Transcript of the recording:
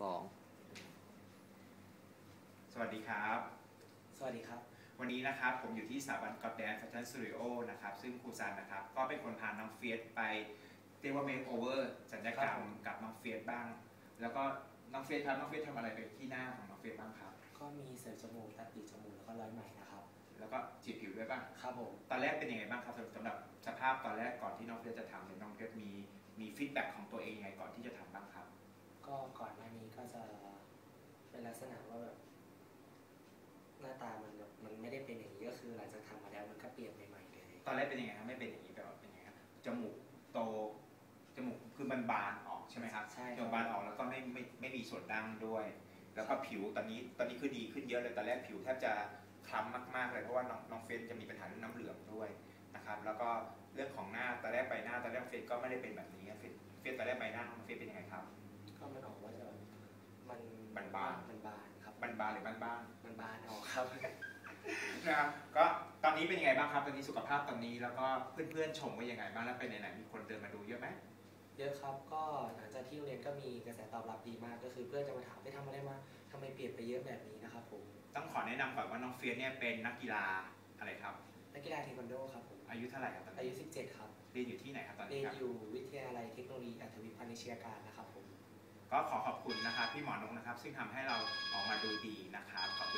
สองสวัสดีครับ สวัสดีครับ วันนี้นะครับผมอยู่ที่สถาบันกอดแดนแฟชั่นสตูดิโอนะครับ ซึ่งครูซันนะครับ ก็เป็นคนพาน้องเฟียสไปเรียกว่าเมคโอเวอร์สัญญกรรครับมผมกับน้องเฟียสบ้าง แล้วก็น้องเฟียสครับน้องเฟียสทำอะไรไปที่หน้าของน้องเฟียสบ้างครับ ก็มีเสริมจมูกตัดปีกจมูกแล้วก็ร้อยไหมนะครับ แล้วก็จีบผิวด้วยบ้างครับผมตอนแรกเป็นยังไงบ้างครับสำหรับสำหรับสภาพตอนแรกก่อนที่น้องเฟียสจะทำเนี่ยน้องเฟียสมีมีฟีดแบ็กของตัวเองยังไงก่อนที่จะทำบ้างครับ ก็ก่อนหน้านี้ก็จะ เป็นลักษณะว่าแบบหน้าตามันแบบมันไม่ได้เป็นอย่างนี้ก็คือหลังจากทำมาแล้วมันก็เปลี่ยนใหม่ๆเลย ตอนแรกเป็นยังไงครับไม่เป็นอย่างนี้แบบว่าเป็นยังไงครับจมูกโตจมูกคือมันบานออกใช่ไหมครับใช่จมูกบานออกแล้วก็ไม่ไม่ไม่มีส่วนดั้งด้วย แล้วก็ผิวตอนนี้ตอนนี้คือดีขึ้นเยอะเลยตอนแรกผิวแทบจะคล้ำมากๆเลยเพราะว่าน้องน้องเฟนจะมีปัญหาเรื่องน้ำเหลืองด้วยนะครับแล้วก็เรื่องของหน้าตอนแรกใบหน้าตอนแรกเฟนก็ไม่ได้เป็นแบบนี้เฟน บบานบานๆหรือบ้านบ้านมันบานออกครับๆนะครับก็ตอนนี้เป็นยังไงบ้างครับ ตอนนี้สุขภาพตอนนี้แล้วก็เพื่อนๆชมว่ายังไงบ้างแล้วไปไหนๆมีคนเดินมาดูเยอะไหมเยอะครับ ก็หลังจากที่โรงเรียนก็มีกระแสตอบรับดีมาก ก็คือเพื่อนจะมาถามไปทำอะไรมาทำไมเปลี่ยนไปเยอะแบบนี้นะครับผม ต้องขอแนะนำก่อนว่าน้องเฟียสเนี่ยเป็นนักกีฬาอะไรครับ นักกีฬาเทควันโดครับผม อายุเท่าไหร่ครับตอนอานี้ยุ 17 ครับ เรียนอยู่ที่ไหนครับตอนเรีนี้ยนครับอยู่วิทยาลัยเทคโนโลยีอัธวิทย์พาณิชยการนะครับผม ก็ขอขอบคุณนะครับพี่หมอนงนะครับ ซึ่งทำให้เราออกมาดูดีนะครับขอบคุณ